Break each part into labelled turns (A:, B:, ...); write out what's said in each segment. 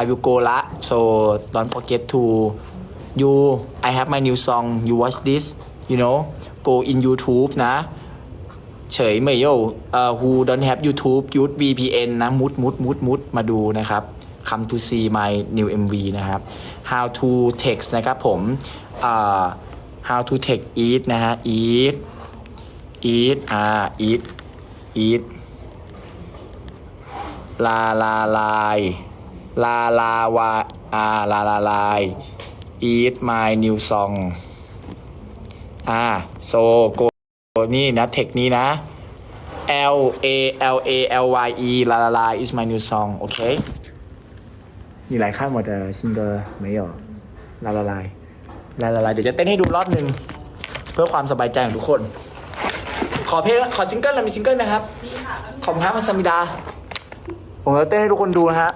A: I will go ละ so don't forget to you I have my new song you watch this you know go in YouTube นะ เฉยเมยโยอะ who don't have YouTube use VPN นะ มุดมุดมุดมุดมาดูนะครับ come to see my new MV นะครับ how to text นะครับผมเอ่อ how to text eat นะฮะ eat eat อ่า eat eat ลาลาลาย ลาลาวาอาลาลาลาย eat my new song อ่าโซโกนี่นะ เทคนี้นะ L A L A L Y E ลาลาลา is my new song โอเค你来看我的新歌没有ลาลาลายลาลาลายเดี๋ยวจะเต้นให้ดูรอบหนึ่งเพื่อความสบายใจของทุกคน ขอเพลงขอซิงเกิลเรามีซิงเกิลไหมครับ ขอบคุณครับมาสมิดา ผมจะเต้นให้ทุกคนดูนะฮะ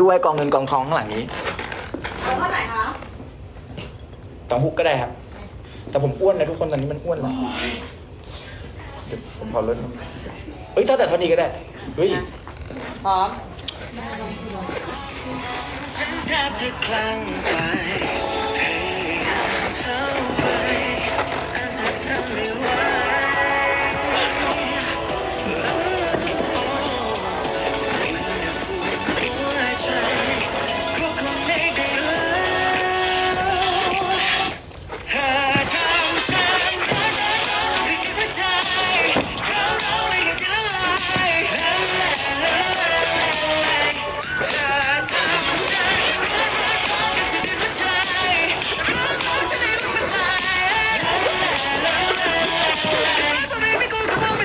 A: ด้วยกองเงินกองทองข้างหลังนี้
B: เอาเท่าไหร่คะ
A: ต้องฮุกก็ได้ครับ แต่ผมอ้วนนะทุกคนตอนนี้มันอ้วนแล้วเดี๋ยวผมพอลดลงไปเฮ้ยถ้าแต่เท่านี้ก็ได้เฮ้ย
B: พร้อม
C: ฉันแทบจะคลั่งไป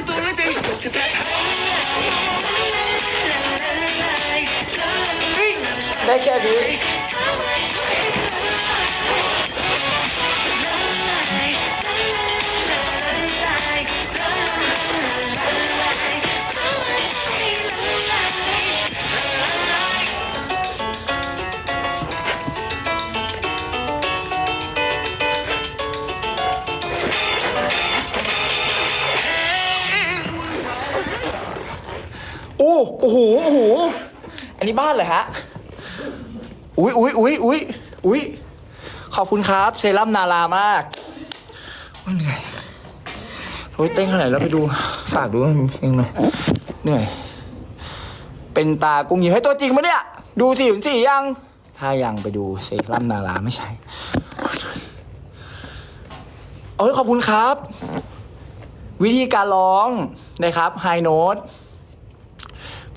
C: ตัวแล้วใจฉันถูกกระแทก
A: ได้แค่นี้ โอ้โอ้หโอ้โหอันนี้บ้านเหรอฮะอุ้ยอุ้ยอุ้ยอุ้ยอุ้ยขอบคุณครับ เซรั่มนารามากโอ้ยเหนื่อยโอ้ยเต้นขนาดแล้วไปดูฝากดูเองหน่อยเหนื่อย เป็นตากุ้งยิงให้ตัวจริงปะเนี่ย ดูสี่ถึงสี่ยัง ถ้ายังไปดูเซรั่มนาราไม่ใช่เอ้ยขอบคุณครับ วิธีการร้องนะครับไฮโน้ต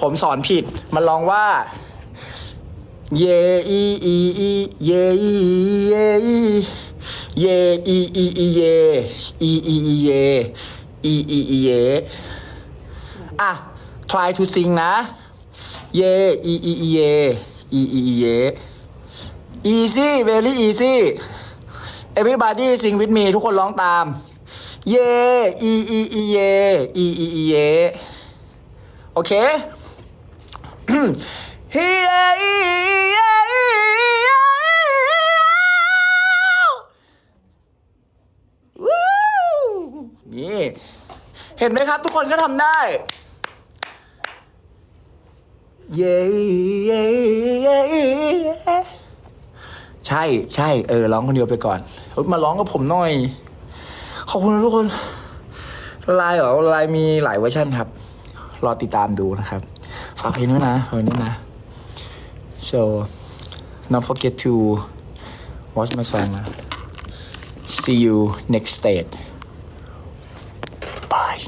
A: ผมสอนผิด มันร้องว่า เยอีอีอีเยอีเยอีเยอีอีอีเยอีอีอีเยอีอีอีเยอะ try to sing นะ เยอีอีอีเยอีอีอีเย easy very easy everybody sing with me ทุกคนร้องตาม เยอีอีอีเยอีอีอีเย โอเค นี่ เห็นไหมครับ ทุกคนก็ทำได้ เย้เย้เย้ใช่ใช่เออร้องคนเดียวไปก่อน มาร้องกับผมหน่อย ขอบคุณนะทุกคนลายเหรอลายมีหลายเวอร์ชันครับ รอติดตามดูนะครับ ฝากเพลงด้วยนะเพลงด้วยนะ so not forget to watch my song see you next date bye